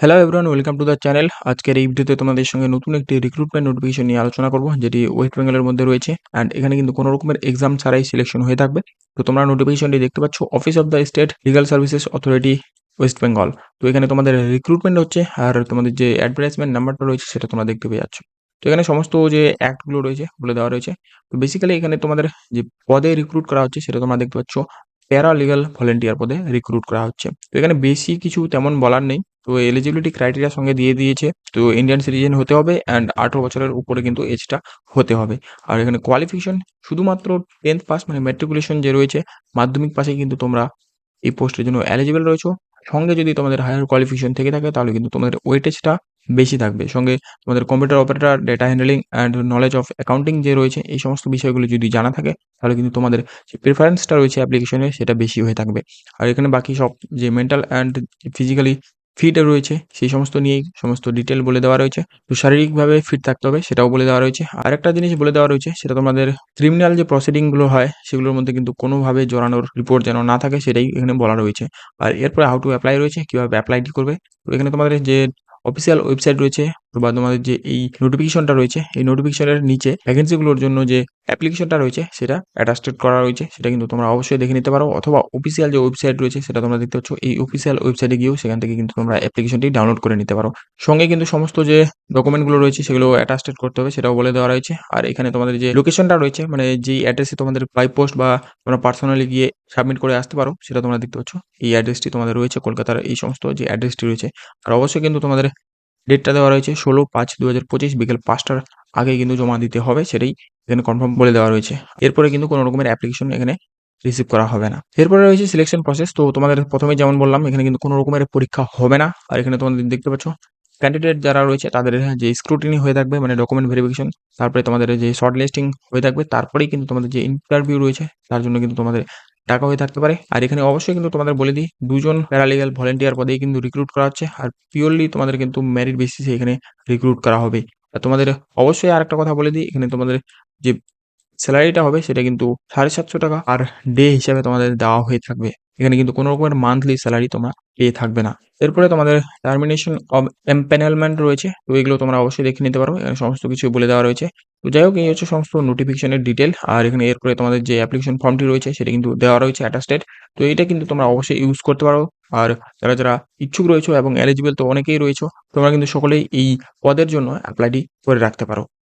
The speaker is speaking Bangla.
Hello everyone welcome to the channel আজকের এই ভিডিওতে তোমাদের সঙ্গে নতুন একটি রিক্রুটমেন্ট নোটিফিকেশন নিয়ে আলোচনা করব, যেটি ওয়েস্ট বেঙ্গলের মধ্যে রয়েছে অ্যান্ড এখানে কিন্তু কোনো রকমের এক্সাম ছাড়াই সিলেকশন হয়ে থাকবে। তো তোমরা নোটিফিকেশনটি দেখতে পাচ্ছ office of the state legal services authority West Bengal তো এখানে তোমাদের রিক্রুটমেন্ট হচ্ছে আর তোমাদের যে অ্যাডভার্টাইজমেন্ট নাম্বারটা রয়েছে সেটা তোমরা দেখতে পেয়ে যাচ্ছ। তো এখানে সমস্ত যে অ্যাক্টগুলো রয়েছে, বলে দেওয়া রয়েছে। তো বেসিক্যালি এখানে তোমাদের যে পদে রিক্রুট করা হচ্ছে সেটা তোমরা দেখতে পাচ্ছ প্যারা লিগাল ভলেন্টিয়ার পদে রিক্রুট করা হচ্ছে। তো এখানে বেশি কিছু তেমন বলার নেই। তো এলিজিবিলিটি ক্রাইটেরিয়া সঙ্গে দিয়ে দিয়েছে। তো ইন্ডিয়ান সিটিজেন হতে হবে অ্যান্ড আঠেরো বছরের উপরে কিন্তু এজটা হতে হবে। আর এখানে কোয়ালিফিকেশন শুধুমাত্র টেন্থ পাস মানে ম্যাট্রিকুলেশন যে রয়েছে, মাধ্যমিক পাশে কিন্তু তোমরা এই পোস্টের জন্য এলিজিবল রয়েছো। সঙ্গে যদি তোমাদের হায়ার কোয়ালিফিকেশন থেকে থাকে, তাহলে কিন্তু তোমাদের ওয়েটেজটা বেশি থাকবে। সঙ্গে তোমাদের computer operator data handling and knowledge of accounting যে রয়েছে, এই সমস্ত বিষয়গুলো যদি জানা থাকে, তাহলে কিন্তু তোমাদের যে প্রেফারেন্সটা রয়েছে অ্যাপ্লিকেশনে সেটা বেশি হয়ে থাকবে। আর এখানে বাকি সব যে মেন্টাল অ্যান্ড ফিজিক্যালি ফিট রয়েছে, সেই সমস্ত নিয়েই সমস্ত ডিটেল বলে দেওয়া রয়েছে। তো শারীরিকভাবে ফিট থাকতে হবে, সেটাও বলে দেওয়া রয়েছে। আর একটা জিনিস বলে দেওয়া রয়েছে, সেটা তোমাদের ক্রিমিনাল যে প্রসিডিংগুলো হয়, সেগুলোর মধ্যে কিন্তু কোনোভাবে জড়ানোর রিপোর্ট যেন না থাকে, সেটাই এখানে বলা রয়েছে। আর এরপরে হাউ টু অ্যাপ্লাই রয়েছে, কীভাবে অ্যাপ্লাইটি করবে? তো এখানে তোমাদের যে অফিসিয়াল ওয়েবসাইট রয়েছে বা তোমাদের যে এই নোটিফিকেশনটা রয়েছে, এই নোটিফিকেশনের নিচে ভ্যাকেন্সিগুলোর জন্য যে অ্যাপ্লিকেশনটা রয়েছে, সেটা অ্যাটাস্টেড করা রয়েছে। সেটা কিন্তু তোমরা অবশ্যই দেখে নিতে পারো। অথবা অফিসিয়াল যে ওয়েবসাইট রয়েছে, সেটা তোমরা দেখতে পাচ্ছ। এই অফিসিয়াল ওয়েবসাইটে গিয়েও সেখান থেকে কিন্তু তোমরা অ্যাপ্লিকেশনটি ডাউনলোড করে নিতে পারো। সঙ্গে কিন্তু সমস্ত যে ডকুমেন্টগুলো রয়েছে, সেগুলো অ্যাটাস্টেড করতে হবে, সেটাও বলে দেওয়া রয়েছে। আর এখানে তোমাদের যে লোকেশনটা রয়েছে মানে যেই অ্যাড্রেসে তোমাদের বাই পোস্ট বা তোমরা পার্সোনালি গিয়ে সাবমিট করে আসতে পারো, সেটা তোমরা দেখতে পাচ্ছ। এই অ্যাড্রেসটি তোমাদের রয়েছে, কলকাতার এই সমস্ত যে অ্যাড্রেসটি রয়েছে। আর অবশ্যই কিন্তু তোমাদের ডেটটা দেওয়া রয়েছে ষোলো পাঁচ দু হাজার পঁচিশ বিকেল পাঁচটার আগে কিন্তু জমা দিতে হবে, সেটাই এখানে কনফার্ম বলে দেওয়া রয়েছে। এরপরে কিন্তু কোনো রকমের অ্যাপ্লিকেশন এখানে রিসিভ করা হবে না। এরপরে রয়েছে সিলেকশন প্রসেস তো তোমাদের প্রথমে যেমন বললাম, এখানে কিন্তু কোনো রকমের পরীক্ষা হবে না। আর এখানে তোমাদের দেখতে পাচ্ছ ক্যান্ডিডেট যারা রয়েছে, তাদের যে স্ক্রুটিনি হয়ে থাকবে মানে ডকুমেন্ট ভেরিফিকেশন তারপরে তোমাদের যে শর্ট লিস্টিং হয়ে থাকবে, তারপরেই কিন্তু তোমাদের যে ইন্টারভিউ রয়েছে, তার জন্য কিন্তু তোমাদের টাকা হয়ে থাকতে পারে। আর এখানে অবশ্যই কিন্তু তোমাদের বলে দিই, দুজন প্যারালিগাল ভলেন্টিয়ার পদেই কিন্তু রিক্রুট করা হচ্ছে। আর পিওরলি তোমাদের কিন্তু মেরিট বেসিসে এখানে রিক্রুট করা হবে। আর তোমাদের অবশ্যই আর একটা কথা বলে দিই, এখানে তোমাদের যে স্যালারিটা হবে সেটা কিন্তু সাড়ে সাতশো টাকা আর ডে হিসাবে তোমাদের দেওয়া হয়ে থাকবে। এখানে কিন্তু কোনো রকমের মান্থলি স্যালারি তোমরা পেয়ে থাকবে না। এরপরে তোমাদের টার্মিনেশন অব এম্প্যানেলমেন্ট রয়েছে, তো এগুলো তোমরা অবশ্যই দেখে নিতে পারো। এখানে সমস্ত কিছু বলে দেওয়া রয়েছে। তো যাই হোক, এই হচ্ছে সমস্ত নোটিফিকেশনের ডিটেল আর এখানে এর করে তোমাদের যে অ্যাপ্লিকেশন ফর্মটি রয়েছে, সেটা কিন্তু দেওয়া রয়েছে অ্যাটাস্টেড তো এটা কিন্তু তোমরা অবশ্যই ইউজ করতে পারো। আর যারা যারা ইচ্ছুক রয়েছে এবং এলিজিবল তো অনেকেই রয়েছো, তোমরা কিন্তু সকলেই এই পদের জন্য অ্যাপ্লাইটি করে রাখতে পারো।